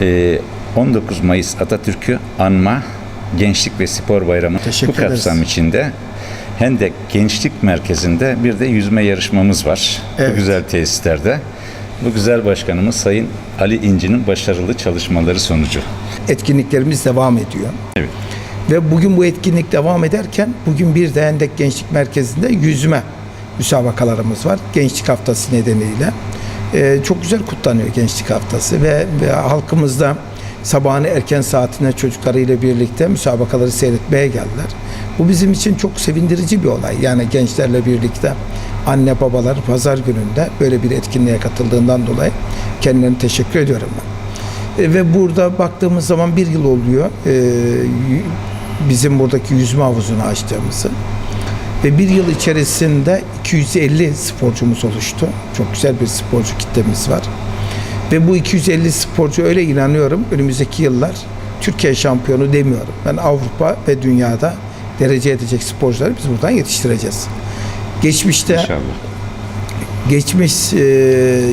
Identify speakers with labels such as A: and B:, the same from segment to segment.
A: Ee, 19 Mayıs Atatürk'ü anma Gençlik ve Spor Bayramı
B: Teşekkür
A: bu kapsam
B: ederiz.
A: içinde Hendek Gençlik Merkezi'nde bir de yüzme yarışmamız var.
B: Evet.
A: Bu güzel tesislerde. Bu güzel başkanımız Sayın Ali İnci'nin başarılı çalışmaları sonucu.
B: Etkinliklerimiz devam ediyor.
A: Evet.
B: Ve bugün bu etkinlik devam ederken bugün bir de Hendek Gençlik Merkezi'nde yüzme müsabakalarımız var. Gençlik Haftası nedeniyle. Ee, çok güzel kutlanıyor Gençlik Haftası ve, ve halkımızda sabahın erken saatinde çocuklarıyla birlikte müsabakaları seyretmeye geldiler. Bu bizim için çok sevindirici bir olay. Yani gençlerle birlikte anne babalar pazar gününde böyle bir etkinliğe katıldığından dolayı kendilerine teşekkür ediyorum ben. E, Ve burada baktığımız zaman bir yıl oluyor e, bizim buradaki yüzme havuzunu açtığımızı. Ve bir yıl içerisinde 250 sporcumuz oluştu. Çok güzel bir sporcu kitlemiz var. Ve bu 250 sporcu öyle inanıyorum önümüzdeki yıllar Türkiye şampiyonu demiyorum. Ben Avrupa ve dünyada derece edecek sporcuları biz buradan yetiştireceğiz. Geçmişte
A: İnşallah.
B: geçmiş e,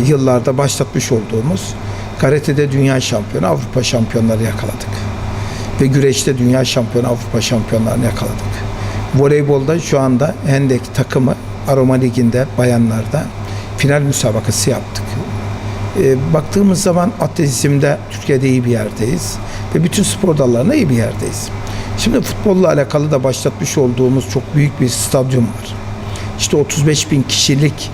B: yıllarda başlatmış olduğumuz karate'de dünya şampiyonu, Avrupa şampiyonları yakaladık. Ve güreşte dünya şampiyonu, Avrupa şampiyonlarını yakaladık. Voleybolda şu anda Hendek takımı Aroma Ligi'nde bayanlarda final müsabakası yaptık. E, baktığımız zaman atletizmde Türkiye'de iyi bir yerdeyiz ve bütün spor dallarında iyi bir yerdeyiz. Şimdi futbolla alakalı da başlatmış olduğumuz çok büyük bir stadyum var. İşte 35 bin kişilik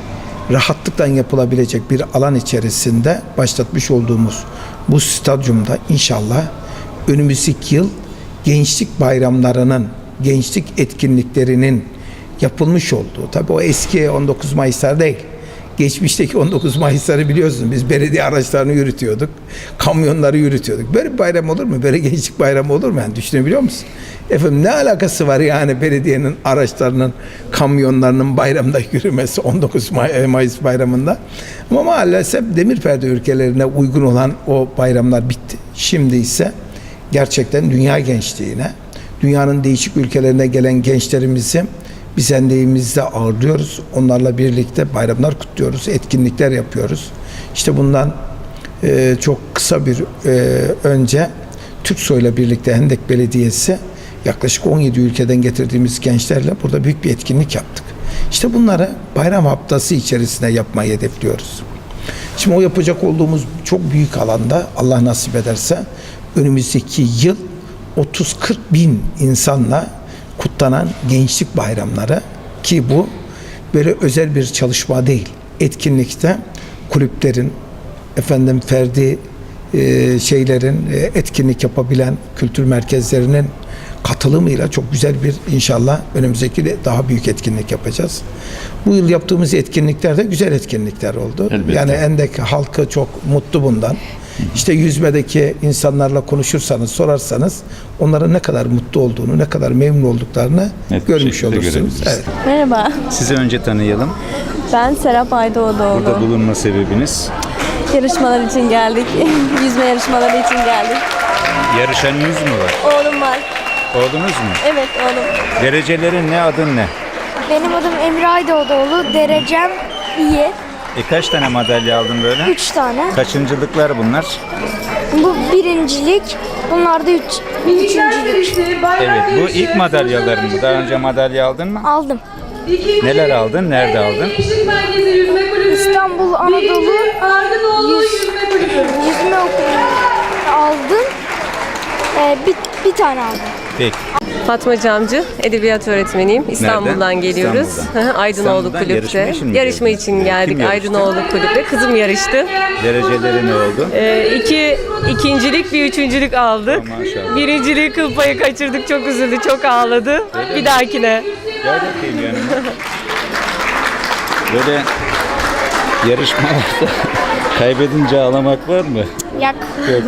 B: rahatlıkla yapılabilecek bir alan içerisinde başlatmış olduğumuz bu stadyumda inşallah önümüzdeki yıl gençlik bayramlarının, gençlik etkinliklerinin yapılmış olduğu, tabii o eski 19 Mayıslar değil, geçmişteki 19 Mayısları biliyorsunuz biz belediye araçlarını yürütüyorduk. Kamyonları yürütüyorduk. Böyle bir bayram olur mu? Böyle gençlik bayramı olur mu? Yani düşünebiliyor musun? Efendim ne alakası var yani belediyenin araçlarının, kamyonlarının bayramda yürümesi 19 May- Mayıs bayramında? Ama maalesef demir perde ülkelerine uygun olan o bayramlar bitti. Şimdi ise gerçekten dünya gençliğine, dünyanın değişik ülkelerine gelen gençlerimizi biz endeğimizde ağırlıyoruz. Onlarla birlikte bayramlar kutluyoruz, etkinlikler yapıyoruz. İşte bundan e, çok kısa bir e, önce Türksoy'la birlikte Hendek Belediyesi yaklaşık 17 ülkeden getirdiğimiz gençlerle burada büyük bir etkinlik yaptık. İşte bunları bayram haftası içerisinde yapmayı hedefliyoruz. Şimdi o yapacak olduğumuz çok büyük alanda Allah nasip ederse önümüzdeki yıl 30-40 bin insanla kutlanan gençlik bayramları ki bu böyle özel bir çalışma değil. Etkinlikte kulüplerin, efendim ferdi e, şeylerin e, etkinlik yapabilen kültür merkezlerinin katılımıyla çok güzel bir inşallah önümüzdeki de daha büyük etkinlik yapacağız. Bu yıl yaptığımız etkinlikler de güzel etkinlikler oldu.
A: Elbette.
B: Yani Endek halkı çok mutlu bundan. İşte yüzmedeki insanlarla konuşursanız, sorarsanız onların ne kadar mutlu olduğunu, ne kadar memnun olduklarını
A: Net
B: görmüş olursunuz. Evet.
C: Merhaba,
A: Sizi önce tanıyalım.
C: ben Serap Aydoğduoğlu.
A: Burada bulunma sebebiniz
C: Yarışmalar için geldik. Yüzme yarışmaları için geldik.
A: yarışan yüz mü var?
C: Oğlum var.
A: Oğlunuz mu?
C: Evet oğlum.
A: Derecelerin ne adın ne?
D: Benim adım Emre Aydoğduoğlu. Derecem iyi.
A: E kaç tane madalya aldın böyle?
D: Üç tane.
A: Kaçıncılıklar bunlar?
D: Bu birincilik. Bunlar da üç, üçüncülük.
A: Evet bu ilk madalyaların mı? Daha önce madalya aldın mı?
D: Aldım.
A: Neler aldın? Nerede aldın?
D: İstanbul Anadolu yüz, yüzme okulunda aldım. Ee, bir, bir tane aldım.
A: Peki.
E: Fatma Camcı, edebiyat öğretmeniyim. İstanbul'dan
A: Nereden?
E: geliyoruz.
A: İstanbul'dan.
E: Aydınoğlu
A: İstanbul'dan
E: Kulüp'te.
A: yarışma için mi
E: Yarışma
A: geldiniz?
E: için
A: Kim
E: geldik.
A: yarıştı?
E: Aydınoğlu Kulüp'te. Kızım yarıştı.
A: Dereceleri ne oldu?
E: Ee, iki ikincilik, bir üçüncülük aldık.
A: Maşallah.
E: Birinciliği kıl payı kaçırdık. Çok üzüldü, çok ağladı. Bir dahakine.
A: Gel bakayım yanıma. Böyle yarışmalarda kaybedince ağlamak var mı?
D: Yak.
A: Yok.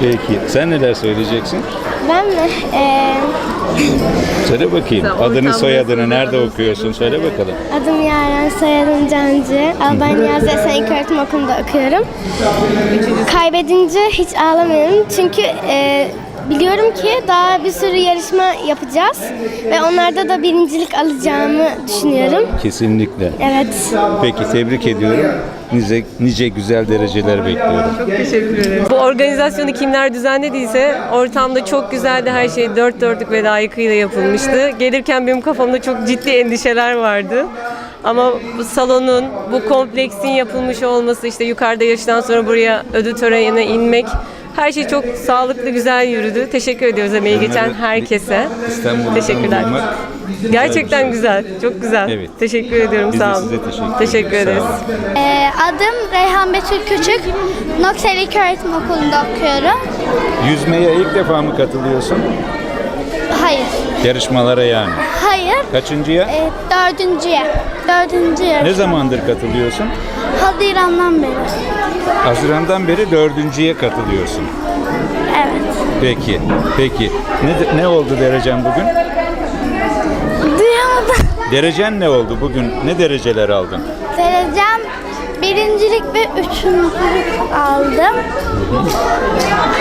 A: Peki. Sen neler söyleyeceksin?
D: Ben mi? Ee,
A: Söyle bakayım. Adını soyadını nerede okuyorsun? Söyle bakalım.
D: adım Yaren, soyadım Cancı. Albanya Zesen İlköğretim Okulu'nda okuyorum. Kaybedince hiç ağlamıyorum. Çünkü e, biliyorum ki daha bir sürü yarışma yapacağız. Ve onlarda da birincilik alacağımı düşünüyorum.
A: Kesinlikle.
D: Evet.
A: Peki tebrik ediyorum. Nice, nice güzel dereceler bekliyorum.
E: Teşekkür ederim. Bu organizasyonu kimler düzenlediyse ortamda çok güzeldi. Her şey dört dörtlük ve layıkıyla yapılmıştı. Gelirken benim kafamda çok ciddi endişeler vardı. Ama bu salonun, bu kompleksin yapılmış olması, işte yukarıda yarıştan sonra buraya ödül törenine inmek, her şey çok sağlıklı, güzel yürüdü. Teşekkür ediyoruz emeği geçen herkese.
A: İstanbul'dan
E: Teşekkürler.
A: bulunmak
E: Gerçekten güzel, çok güzel.
A: Evet.
E: Teşekkür ediyorum,
A: Biz de
E: sağ olun.
A: size teşekkür ederiz.
E: Teşekkür
A: Sağ
E: ederiz.
A: olun.
D: Ee, adım Reyhan Betül Küçük. Noksel İlköğretim Okulu'nda okuyorum.
A: Yüzmeye ilk defa mı katılıyorsun?
D: Hayır.
A: Yarışmalara yani.
D: Hayır.
A: Kaçıncıya?
D: Ee, dördüncüye. Dördüncü
A: Ne
D: yarışma.
A: zamandır katılıyorsun?
D: Haziran'dan beri.
A: Haziran'dan beri dördüncüye katılıyorsun.
D: Evet.
A: Peki, peki. Ne, ne oldu derecen bugün? Derecen ne oldu bugün? Ne dereceler aldın?
D: Derecem birincilik ve üçüncülük aldım.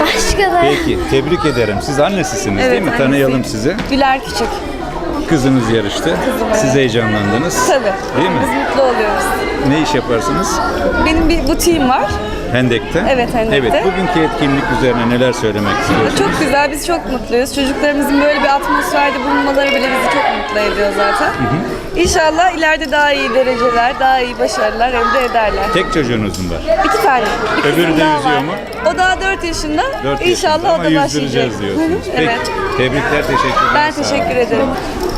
D: Başka da
A: Peki, tebrik ederim. Siz annesisiniz değil mi? Tanıyalım sizi.
E: Güler Küçük.
A: Kızınız yarıştı. Siz heyecanlandınız.
E: Tabii.
A: Değil mi?
E: Biz mutlu oluyoruz.
A: Ne iş yaparsınız?
E: Benim bir butiğim var.
A: Hendek'te.
E: Evet, Hendek'te.
A: Evet, bugünkü etkinlik üzerine neler söylemek istiyorsunuz?
F: Çok güzel, biz çok mutluyuz. Çocuklarımızın böyle bir atmosferde bulunmaları bile bizi çok mutlu ediyor zaten. İnşallah ileride daha iyi dereceler, daha iyi başarılar elde ederler.
A: Tek çocuğunuz mu var?
F: İki tane.
A: Öbürü de yüzüyor
F: var.
A: mu?
F: O daha 4 yaşında.
A: Dört
F: İnşallah
A: yaşında
F: o da başlayacak.
A: diyorsunuz. Peki,
F: Evet.
A: tebrikler, teşekkürler.
F: Ben teşekkür ederim.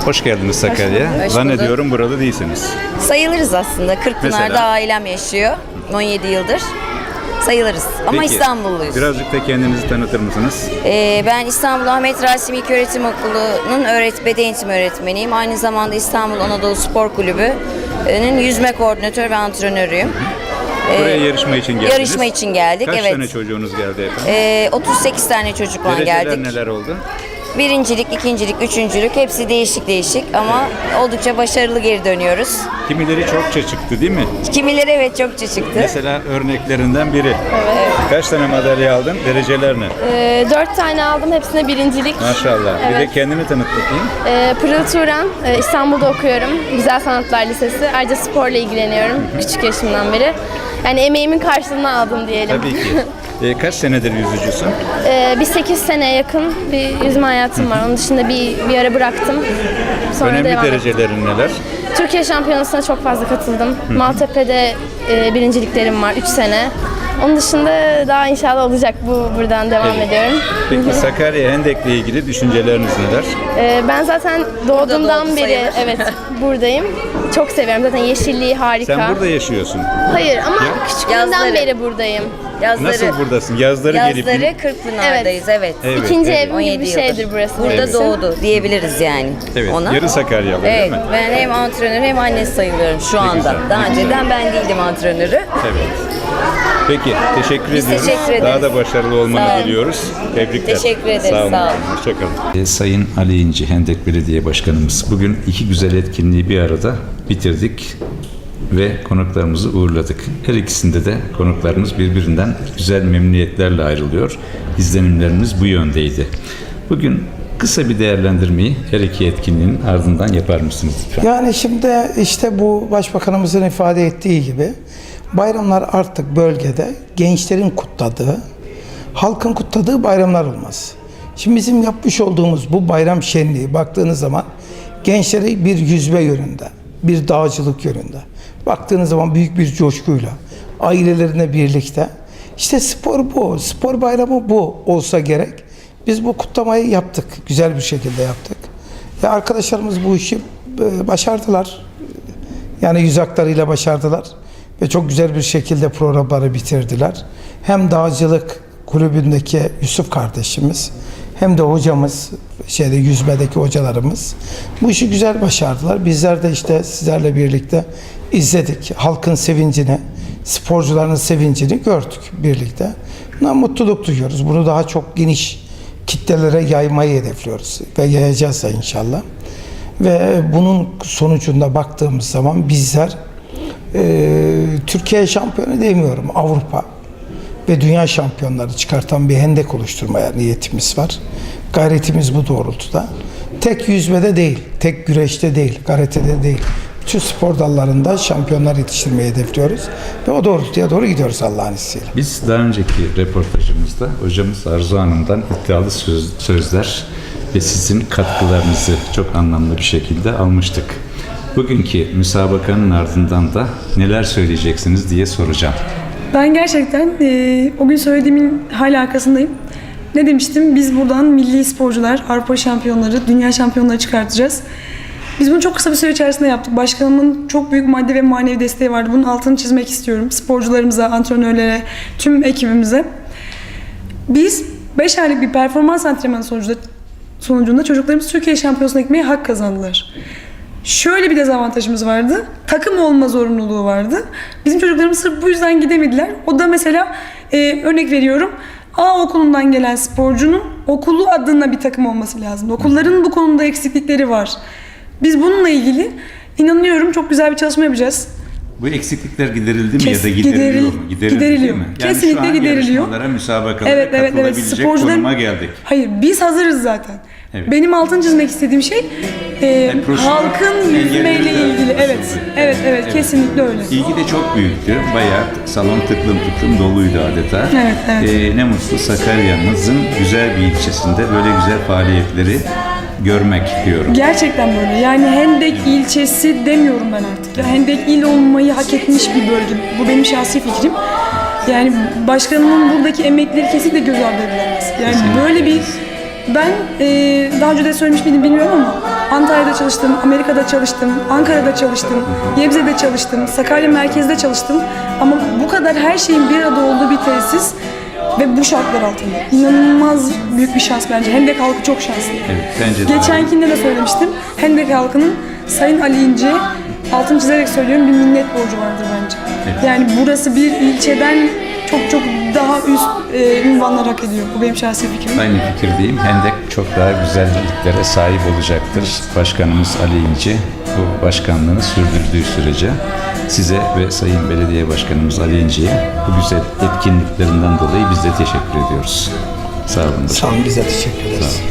A: Hoş geldiniz Sakarya.
G: Hoş
A: Zannediyorum burada değilsiniz.
G: Sayılırız aslında. Kırkpınar'da
A: Mesela?
G: ailem yaşıyor. 17 yıldır. Sayılırız. Ama
A: Peki,
G: İstanbulluyuz.
A: Birazcık da kendinizi tanıtır mısınız?
G: Ee, ben İstanbul Ahmet Rasim İlköğretim Okulu'nun öğret beden eğitimi öğretmeniyim. Aynı zamanda İstanbul Anadolu Spor Kulübü'nün yüzme koordinatör ve antrenörüyüm.
A: Buraya yarışma için geldiniz.
G: Ee, Yarışma için geldik.
A: Kaç
G: evet.
A: tane çocuğunuz geldi efendim?
G: Ee, 38 tane çocukla
A: Dereceler
G: geldik.
A: neler oldu?
G: Birincilik, ikincilik, üçüncülük hepsi değişik değişik ama oldukça başarılı geri dönüyoruz.
A: Kimileri çokça çıktı değil mi?
G: Kimileri evet çokça çıktı.
A: Mesela örneklerinden biri. Kaç tane madalya aldın? Dereceler ne?
H: Ee, dört tane aldım. Hepsine birincilik.
A: Maşallah. Bir de
H: Evet.
A: kendini tanıt bakayım.
H: Ee, Pırıl Turan. Ee, İstanbul'da okuyorum. Güzel Sanatlar Lisesi. Ayrıca sporla ilgileniyorum. Küçük yaşımdan beri. Yani emeğimin karşılığını aldım diyelim.
A: Tabii ki. Ee, kaç senedir yüzücüsün?
H: Ee, bir 8 seneye yakın bir yüzme hayatım var. Onun dışında bir, bir ara bıraktım. Sonra
A: Önemli
H: devam ettim.
A: derecelerin neler?
H: Türkiye Şampiyonası'na çok fazla katıldım. Maltepe'de e, birinciliklerim var 3 sene. Onun dışında daha inşallah olacak. Bu buradan devam
A: Evet.
H: ediyorum.
A: Peki Sakarya Hendek'le ilgili düşünceleriniz neler?
H: Ee, ben zaten doğduğumdan
G: doğdu
H: beri
G: sayılır.
H: evet buradayım. Çok seviyorum zaten yeşilliği harika.
A: Sen burada yaşıyorsun.
H: Hayır ama
A: Ya.
H: küçüklüğümden
G: Yazları.
H: beri buradayım.
G: Yazları,
A: Nasıl buradasın? Yazları, gelip
G: yazları Kırkpınar'dayız evet.
A: Evet,
H: İkinci
A: evet.
H: evim
G: 17
H: gibi bir
G: yıldır.
H: şeydir burası.
G: Burada
H: için.
G: doğdu diyebiliriz yani
A: Evet.
G: ona.
A: Yarı Sakaryalı değil
G: Evet,
A: mi?
G: ben hem antrenör hem annesi sayılıyorum şu anda.
A: güzel,
G: Daha
A: ne güzel.
G: önceden ben değildim antrenörü.
A: Evet. Peki, teşekkür
G: Biz
A: ediyoruz.
G: teşekkür ederiz.
A: Daha da başarılı olmanı
G: Sağ olun.
A: diliyoruz. Tebrikler.
G: Teşekkür ederiz,
A: Sağ olun.
G: sağ olun.
A: Hoşçakalın. Sayın Ali İnci, Hendek Belediye Başkanımız. Bugün iki güzel etkinliği bir arada bitirdik ve konuklarımızı uğurladık. Her ikisinde de konuklarımız birbirinden güzel memnuniyetlerle ayrılıyor. İzlenimlerimiz bu yöndeydi. Bugün kısa bir değerlendirmeyi her iki etkinliğin ardından yapar mısınız lütfen?
B: Yani şimdi işte bu başbakanımızın ifade ettiği gibi bayramlar artık bölgede gençlerin kutladığı, halkın kutladığı bayramlar olmaz. Şimdi bizim yapmış olduğumuz bu bayram şenliği baktığınız zaman gençleri bir yüzme yönünde, bir dağcılık yönünde. Baktığınız zaman büyük bir coşkuyla, ailelerine birlikte. İşte spor bu, spor bayramı bu olsa gerek. Biz bu kutlamayı yaptık, güzel bir şekilde yaptık. Ve arkadaşlarımız bu işi e, başardılar. Yani yüz haklarıyla başardılar. Ve çok güzel bir şekilde programları bitirdiler. Hem dağcılık kulübündeki Yusuf kardeşimiz hem de hocamız, şeyde yüzmedeki hocalarımız bu işi güzel başardılar. Bizler de işte sizlerle birlikte izledik. Halkın sevincini, sporcuların sevincini gördük birlikte. Buna mutluluk duyuyoruz. Bunu daha çok geniş kitlelere yaymayı hedefliyoruz ve yayacağız da inşallah. Ve bunun sonucunda baktığımız zaman bizler e, Türkiye şampiyonu demiyorum Avrupa ve dünya şampiyonları çıkartan bir hendek oluşturmaya niyetimiz var. Gayretimiz bu doğrultuda. Tek yüzmede değil, tek güreşte değil, karatede değil. Bütün spor dallarında şampiyonlar yetiştirmeyi hedefliyoruz. Ve o doğrultuya doğru gidiyoruz Allah'ın izniyle.
A: Biz daha önceki röportajımızda hocamız Arzu Hanım'dan iddialı söz- sözler ve sizin katkılarınızı çok anlamlı bir şekilde almıştık. Bugünkü müsabakanın ardından da neler söyleyeceksiniz diye soracağım.
I: Ben gerçekten eee, o gün söylediğimin hala arkasındayım. Ne demiştim? Biz buradan milli sporcular, Avrupa şampiyonları, dünya şampiyonları çıkartacağız. Biz bunu çok kısa bir süre içerisinde yaptık. Başkanımın çok büyük maddi ve manevi desteği vardı. Bunun altını çizmek istiyorum. Sporcularımıza, antrenörlere, tüm ekibimize. Biz 5 aylık bir performans antrenmanı sonucunda, sonucunda çocuklarımız Türkiye şampiyonasına gitmeye hak kazandılar. Şöyle bir dezavantajımız vardı. Takım olma zorunluluğu vardı. Bizim çocuklarımız sırf bu yüzden gidemediler. O da mesela e, örnek veriyorum. A okulundan gelen sporcunun okulu adına bir takım olması lazım. Okulların bu konuda eksiklikleri var. Biz bununla ilgili inanıyorum çok güzel bir çalışma yapacağız.
A: Bu eksiklikler giderildi mi
I: Kes-
A: ya da gideriliyor
I: gideril-
A: mu? Giderildi
I: gideriliyor.
A: mi? Yani
I: Kesinlikle
A: şu an
I: gideriliyor.
A: yarışmalara, müsabakalara
I: Evet, evet, evet. Sporcuların-
A: konuma geldik.
I: Hayır biz hazırız zaten.
A: Evet.
I: Benim altını çizmek istediğim şey e,
A: profesyonel
I: halkın yüzmeyle ilgili. Evet,
A: usulü.
I: evet, evet, kesinlikle öyle.
A: İlgi de çok büyüktü. Bayağı salon tıklım tıklım doluydu adeta.
I: Evet, evet.
A: Ee, ne mutlu Sakarya'mızın güzel bir ilçesinde böyle güzel faaliyetleri görmek diyorum.
I: Gerçekten böyle. Yani Hendek ilçesi demiyorum ben artık. Ya Hendek il olmayı hak etmiş bir bölge. Bu benim şahsi fikrim. Yani başkanımın buradaki emekleri kesinlikle göz ardı edilemez. Yani
A: Kesinlikle.
I: böyle bir ben e, daha önce de söylemiş miydim bilmiyorum ama Antalya'da çalıştım, Amerika'da çalıştım, Ankara'da çalıştım, Gebze'de çalıştım, Sakarya merkezde çalıştım. Ama bu kadar her şeyin bir arada olduğu bir tesis ve bu şartlar altında. İnanılmaz büyük bir şans bence. Hendek halkı çok şanslı.
A: Evet, bence de.
I: Geçenkinde de söylemiştim. Hendek halkının Sayın Ali İnce altını çizerek söylüyorum bir minnet borcu vardır bence.
A: Evet.
I: Yani burası bir ilçeden çok çok daha üst e, ünvanlar hak ediyor. Bu benim şahsi fikrim.
A: Aynı fikirdeyim. Hendek çok daha güzelliklere sahip olacaktır. Başkanımız Ali İnci bu başkanlığını sürdürdüğü sürece size ve Sayın Belediye Başkanımız Ali İnci'ye bu güzel etkinliklerinden dolayı biz de teşekkür ediyoruz. Sağ olun.
B: Sağ olun bize teşekkür ederiz.